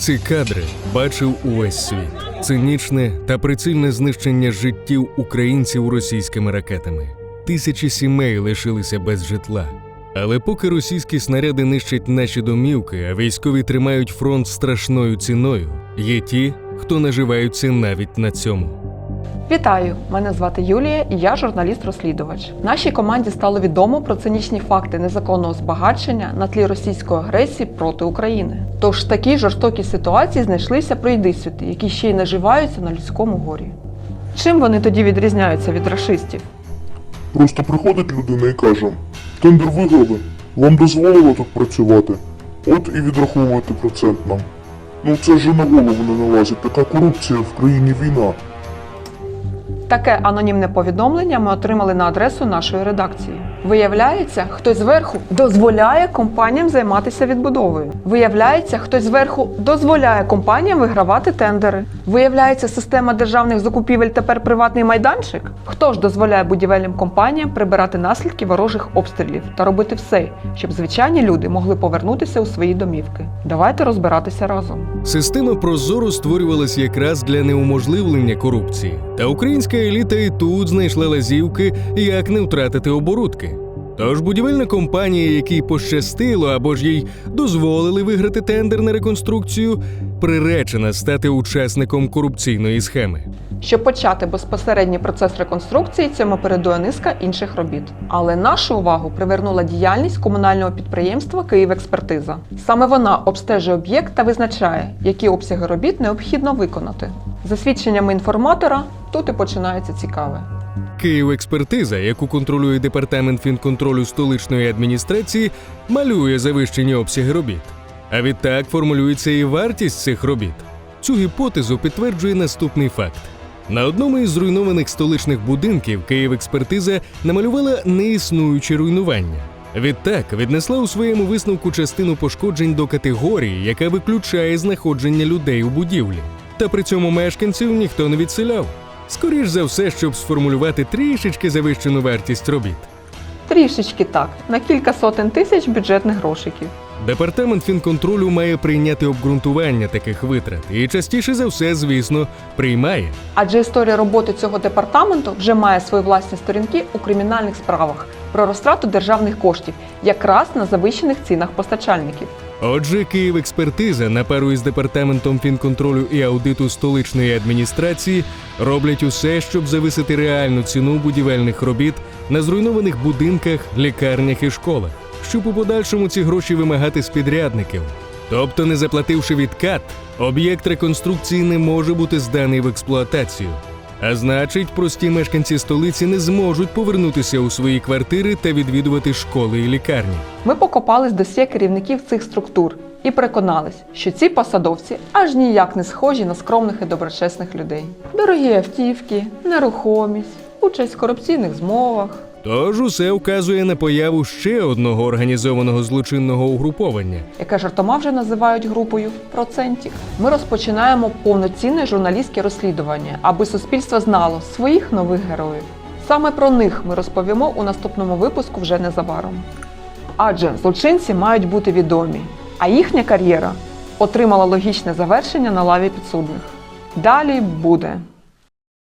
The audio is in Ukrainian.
Ці кадри бачив увесь світ. Цинічне та прицільне знищення життів українців російськими ракетами. Тисячі сімей лишилися без житла. Але поки російські снаряди нищать наші домівки, а військові тримають фронт страшною ціною, є ті, хто наживаються навіть на цьому. Вітаю! Мене звати Юлія і я журналіст-розслідувач. Нашій команді стало відомо про цинічні факти незаконного збагачення на тлі російської агресії проти України. Тож в такій жорстокій ситуації знайшлися пройдисвіти, які ще й наживаються на людському горі. Чим вони тоді відрізняються від рашистів? Просто приходить людина і каже: тендер виграли, вам дозволили тут працювати. От і відраховуєте процент нам. Ну це ж на голову не налазить, така корупція в країні війна. Таке анонімне повідомлення ми отримали на адресу нашої редакції. Виявляється, хтось зверху дозволяє компаніям займатися відбудовою. Виявляється, хтось зверху дозволяє компаніям вигравати тендери. Виявляється, система державних закупівель тепер приватний майданчик. Хто ж дозволяє будівельним компаніям прибирати наслідки ворожих обстрілів та робити все, щоб звичайні люди могли повернутися у свої домівки? Давайте розбиратися разом. Система Прозоро створювалась якраз для неуможливлення корупції, та українська еліта і тут знайшла лазівки, як не втратити оборудки. Тож будівельна компанія, якій пощастило або ж їй дозволили виграти тендер на реконструкцію, приречена стати учасником корупційної схеми. Щоб почати безпосередній процес реконструкції, цьому передує низка інших робіт. Але нашу увагу привернула діяльність комунального підприємства «Київекспертиза». Саме вона обстежує об'єкт та визначає, які обсяги робіт необхідно виконати. За свідченнями інформатора, тут і починається цікаве. Київекспертиза, яку контролює департамент фінконтролю столичної адміністрації, малює завищені обсяги робіт. А відтак формулюється і вартість цих робіт. Цю гіпотезу підтверджує наступний факт. На одному із зруйнованих столичних будинків Київекспертиза намалювала неіснуюче руйнування. Відтак віднесла у своєму висновку частину пошкоджень до категорії, яка виключає знаходження людей у будівлі. Та при цьому мешканців ніхто не відселяв. Скоріш за все, щоб сформулювати трішечки завищену вартість робіт. Трішечки так, на кілька сотень тисяч бюджетних грошиків. Департамент фінконтролю має прийняти обґрунтування таких витрат і частіше за все, звісно, приймає. Адже історія роботи цього департаменту вже має свої власні сторінки у кримінальних справах про розтрату державних коштів якраз на завищених цінах постачальників. Отже, Київекспертиза на пару із департаментом фінконтролю і аудиту столичної адміністрації роблять усе, щоб зависити реальну ціну будівельних робіт на зруйнованих будинках, лікарнях і школах, щоб у подальшому ці гроші вимагати з підрядників. Тобто, не заплативши відкат, об'єкт реконструкції не може бути зданий в експлуатацію. А значить, прості мешканці столиці не зможуть повернутися у свої квартири та відвідувати школи і лікарні. Ми покопались до всіх керівників цих структур і переконались, що ці посадовці аж ніяк не схожі на скромних і доброчесних людей. Дорогі автівки, нерухомість, участь в корупційних змовах. Тож усе вказує на появу ще одного організованого злочинного угруповання. яке жартома вже називають групою процентів. Ми розпочинаємо повноцінне журналістське розслідування, аби суспільство знало своїх нових героїв. Саме про них ми розповімо у наступному випуску вже незабаром. Адже злочинці мають бути відомі, а їхня кар'єра отримала логічне завершення на лаві підсудних. Далі буде.